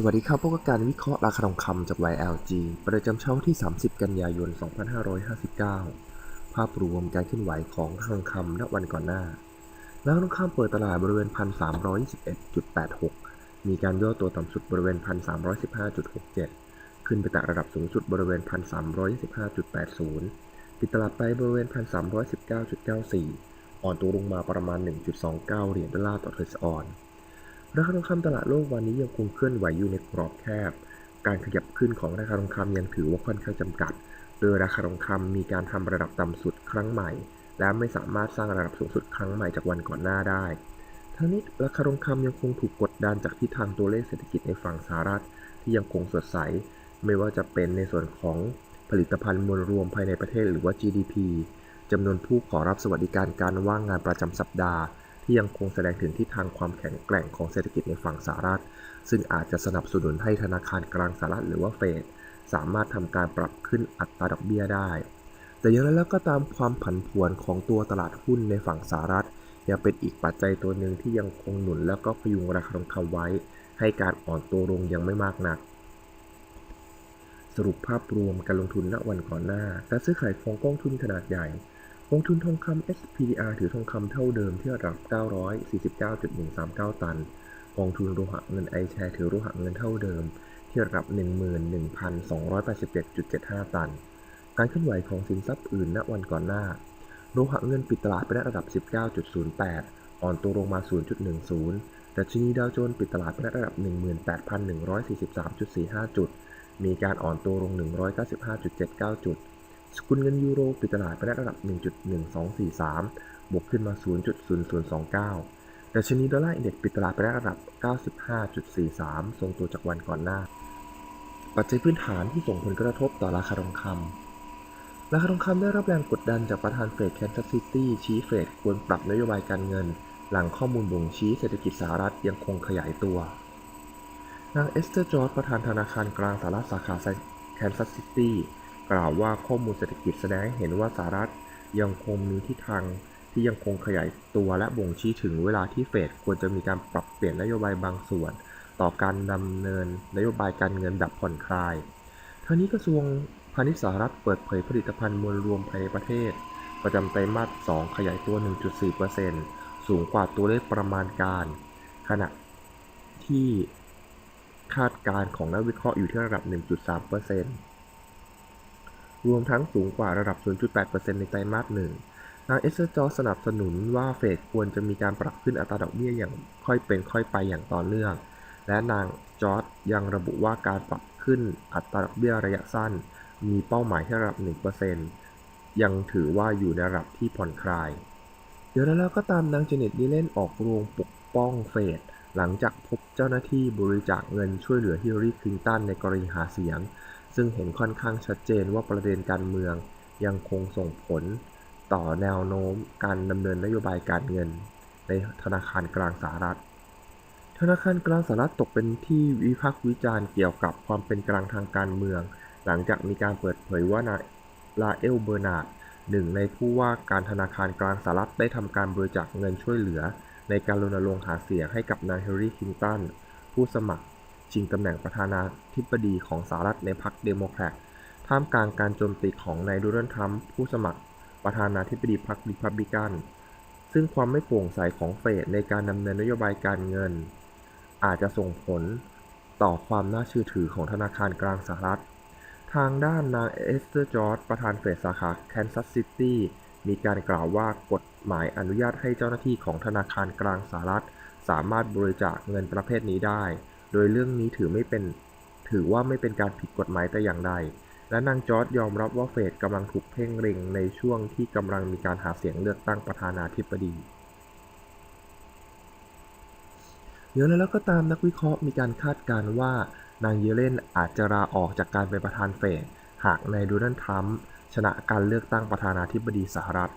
สวัสดีครับพบกับการวิเคราะห์ราคาทองคำจาก YLG ประจำเช้าที่ 30 กันยายน 2559 ภาพรวมการเคลื่อนไหวของทองคำณวันก่อนหน้าราคาทองคำเปิดตลาดบริเวณ 1,321.86 มีการย่อตัวต่ำสุดบริเวณ 1,315.67 ขึ้นไปแตะระดับสูงสุดบริเวณ 1,325.80 ปิดตลาดไปบริเวณ 1,319.94 อ่อนตัวลงมาประมาณ 1.29 เหรียญดอลลาร์ต่อเทรซออน ราคาทองคำตลาดโลกวันนี้ยังคงเคลื่อนไหวอยู่ในกรอบแคบ การขยับขึ้นของราคาทองคำยังถือว่าค่อนข้างจำกัด โดยราคาทองคำมีการทำระดับต่ำสุดครั้งใหม่ และไม่สามารถสร้างระดับสูงสุดครั้งใหม่จากวันก่อนหน้าได้ ทั้งนี้ราคาทองคำยังคงถูกกดดันจากทิศทางตัวเลขเศรษฐกิจในฝั่งสหรัฐ ที่ยังคงสดใส ไม่ว่าจะเป็นในส่วนของผลิตภัณฑ์มวลรวมภายในประเทศหรือว่า GDP จำนวนผู้ขอรับสวัสดิการการว่างงานประจำสัปดาห์ ที่ยังคงแสดงถึงทิศทางความแข็งแกร่งของเศรษฐกิจในฝั่งสหรัฐ ซึ่งอาจจะสนับสนุนให้ธนาคารกลางสหรัฐหรือว่าเฟดสามารถทำการปรับขึ้นอัตราดอกเบี้ยได้ แต่อย่างไรแล้วก็ตามความผันผวนของตัวตลาดหุ้นในฝั่งสหรัฐ ยังเป็นอีกปัจจัยตัวหนึ่งที่ยังคงหนุนแล้วก็พยุงราคาทองคำไว้ ให้การอ่อนตัวลงยังไม่มากนัก สรุปภาพรวมการลงทุนณวันก่อนหน้า การซื้อขายของกองทุนขนาดใหญ่ กองทุนทองคำ SPDR ถือทองคำเท่าเดิมที่ระดับ 949.139 ตัน กองทุนโลหะเงินไอแชร์ถือโลหะเงินเท่าเดิม ที่ระดับ 11,287.75 ตัน การเคลื่อนไหวของสินทรัพย์อื่นณวันก่อนหน้า โลหะเงินปิดตลาดไปได้ระดับ 19.08 อ่อนตัวลงมา 0.10 ดัชนีดาวโจนส์ปิดตลาดไปได้ระดับ 18,143.45 จุด มีการอ่อนตัวลง 195.79 จุด สกุลเงินยูโรปิดตลาดไปได้ระดับ 1.1243 บวกขึ้นมา 0.0029 ดัชนีดอลลาร์อินเด็กซ์ปิดตลาดไปได้ระดับ 95.43 ทรงตัวจากวันก่อนหน้า ปัจจัยพื้นฐานที่ส่งผลกระทบต่อราคาทองคำ ราคาทองคำได้รับแรงกดดันจากประธานเฟดแคนซัสซิตี้ชี้เฟดควรปรับนโยบายการเงิน หลังข้อมูลบ่งชี้เศรษฐกิจสหรัฐยังคงขยายตัวนางเอสเตอร์จอร์จประธานธนาคารกลางสหรัฐสาขาแคนซัสซิตี้ กล่าวว่าข้อมูลเศรษฐกิจแสดงให้เห็นว่าสหรัฐยังคงมีทิศทางที่ยังคงขยายตัวและบ่งชี้ถึงเวลาที่เฟดควรจะมีการปรับเปลี่ยนนโยบายบางส่วน ต่อการดำเนินนโยบายการเงินแบบผ่อนคลายทั้งนี้กระทรวงพาณิชย์สหรัฐเปิดเผยผลิตภัณฑ์มวลรวมภายในประเทศ ประจำไตรมาส 2 ขยายตัว 1.4%สูงกว่าตัวเลขประมาณการ ขณะที่คาดการณ์ของนักวิเคราะห์อยู่ที่ระดับ 1.3% รวมทั้งสูงกว่าระดับ 0.8%ในไตรมาสหนึ่งนางเอสเซอร์จอสนับสนุนว่าเฟดควรจะมีการปรับขึ้นอัตราดอกเบี้ยอย่างค่อยเป็นค่อยไปอย่างต่อเนื่อง และนางจอร์ดยังระบุว่าการปรับขึ้นอัตราดอกเบี้ยระยะสั้น มีเป้าหมายที่ระดับ 1%ยังถือว่าอยู่ในระดับที่ผ่อนคลาย เดี๋ยวแล้วก็ตามนางเจเน็ตดีเล่นออกโรงปกป้องเฟดหลังจากพบเจ้าหน้าที่บริจาคเงินช่วยเหลือฮิลลารีคลินตันในกรณีหาเสียง ซึ่งเห็นค่อนข้างชัดเจนว่าประเด็นการเมืองยังคงส่งผลต่อแนวโน้มการดำเนินนโยบายการเงิน ในธนาคารกลางสหรัฐ ธนาคารกลางสหรัฐตกเป็นที่วิพากษ์วิจารณ์เกี่ยวกับความเป็นกลางทางการเมือง หลังจากมีการเปิดเผยว่านายลาเอลเบอร์นาดหนึ่งในผู้ว่าการธนาคารกลางสหรัฐได้ทำการบริจาคเงินช่วยเหลือ ในการรณรงค์หาเสียงให้กับนายเฮิลลารีคลินตันผู้สมัคร ชิงตำแหน่งประธานาธิบดีของสหรัฐในพรรคเดโมแครตท่ามกลางการโจมตีของนายโดนัลด์ทรัมป์ผู้สมัครประธานาธิบดีพรรคริพับลิกัน ซึ่งความไม่โปร่งใสของเฟดในการดำเนินนโยบายการเงิน อาจจะส่งผลต่อความน่าเชื่อถือของธนาคารกลางสหรัฐ ทางด้านนางเอสเตอร์จอร์จประธานเฟดสาขาแคนซัสซิตี้มีการกล่าวว่ากฎหมายอนุญาตให้เจ้าหน้าที่ของธนาคารกลางสหรัฐ สามารถบริจาคเงินประเภทนี้ได้ โดยเรื่องนี้ถือไม่เป็น ถือว่าไม่เป็นการผิดกฎหมายแต่อย่างใด และนางจอร์ดยอมรับว่าเฟดกำลังถูกเพ่งเล็งในช่วงที่กำลังมีการหาเสียงเลือกตั้งประธานาธิบดีเดี๋ยวแล้วก็ตามนักวิเคราะห์มีการคาดการณ์ว่านางเยเลนอาจจะลาออกจากการเป็นประธานเฟดหากนายโดนัลด์ทรัมป์ชนะการเลือกตั้งประธานาธิบดีสหรัฐ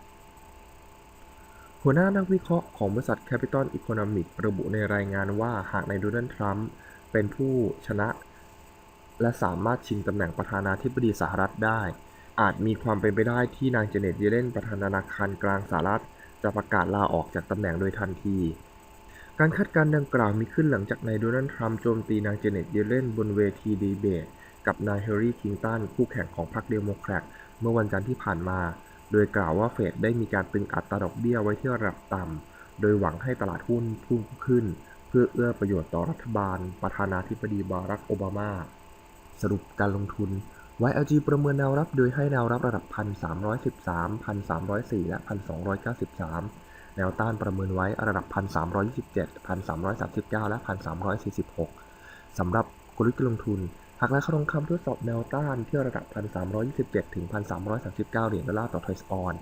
หัวหน้านักวิเคราะห์ของบริษัท Capital Economic ระบุในรายงานว่าหากนายโดนัลด์ทรัมป์เป็นผู้ชนะ และสามารถชิงตำแหน่งประธานาธิบดีสหรัฐได้ อาจมีความเป็นไปได้ที่นางเจเน็ตเยเลนประธานธนาคารกลางสหรัฐ จะประกาศลาออกจากตำแหน่งโดยทันที การคาดการณ์ดังกล่าวมีขึ้นหลังจากนายโดนัลด์ทรัมป์โจมตีนางเจเน็ตเยเลนบนเวทีดีเบตกับนายเฮลรี่คลินตันคู่แข่งของพรรคเดโมแครตเมื่อวันจันทร์ที่ผ่านมา โดยกล่าวว่าเฟดได้มีการตึงอัตราดอกเบี้ยไว้ที่ระดับต่ำ โดยหวังให้ตลาดหุ้นพุ่งขึ้น เพื่อเอื้อประโยชน์ต่อรัฐบาล ประธานาธิบดีบารักโอบามา สรุปการลงทุน YLG ประเมินแนวรับโดยให้แนวรับระดับ 1,313 1,304 และ 1,293 แนวต้านประเมินไว้ระดับ 1,327 1,339 และ 1,346 สำหรับกลยุทธ์การลงทุน หากราคาทองคำทดสอบแนวต้านที่ระดับ 1,327 ถึง 1,339 เหรียญดอลลาร์ต่อทอยส์ออน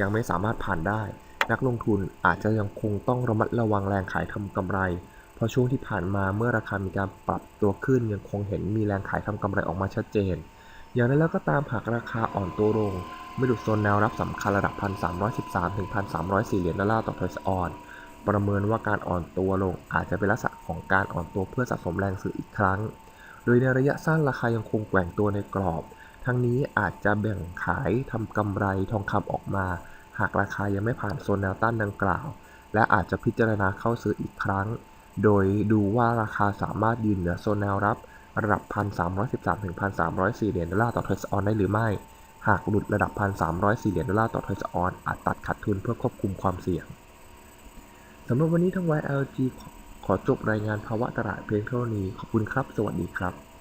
ยังไม่สามารถผ่านได้ นักลงทุนอาจจะยังคงต้องระมัดระวังแรงขายทำกำไร เพราะช่วงที่ผ่านมาเมื่อราคามีการปรับตัวขึ้นยังคงเห็นมีแรงขายทำกำไรออกมาชัดเจน อย่างไรแล้วก็ตามหากราคาอ่อนตัวลง ไม่หลุดโซนแนวรับสำคัญระดับ 1,313 ถึง 1,304 เหรียญดอลลาร์ต่อทอยส์ออนประเมินว่าการอ่อนตัวลงอาจจะเป็นลักษณะของการอ่อนตัวเพื่อสะสมแรงซื้ออีกครั้ง โดยในระยะสั้นราคายังคงแกว่งตัวในกรอบ ทั้งนี้อาจจะแบ่งขายทำกำไรทองคำออกมา หากราคายังไม่ผ่านโซนแนวต้านดังกล่าว และอาจจะพิจารณาเข้าซื้ออีกครั้ง โดยดูว่าราคาสามารถยืนเหนือโซนแนวรับระดับ 1,313ถึง1,304 เหรียญดอลลาร์ต่อเทส์ออนได้หรือไม่ หากหลุดระดับ 1,304 เหรียญดอลลาร์ต่อเทส์ออนอาจตัดขาดทุนเพื่อควบคุมความเสี่ยงสำหรับวันนี้ทาง YLG ขอจบรายงานภาวะตลาดเพียงเท่านี้ขอบคุณครับ สวัสดีครับ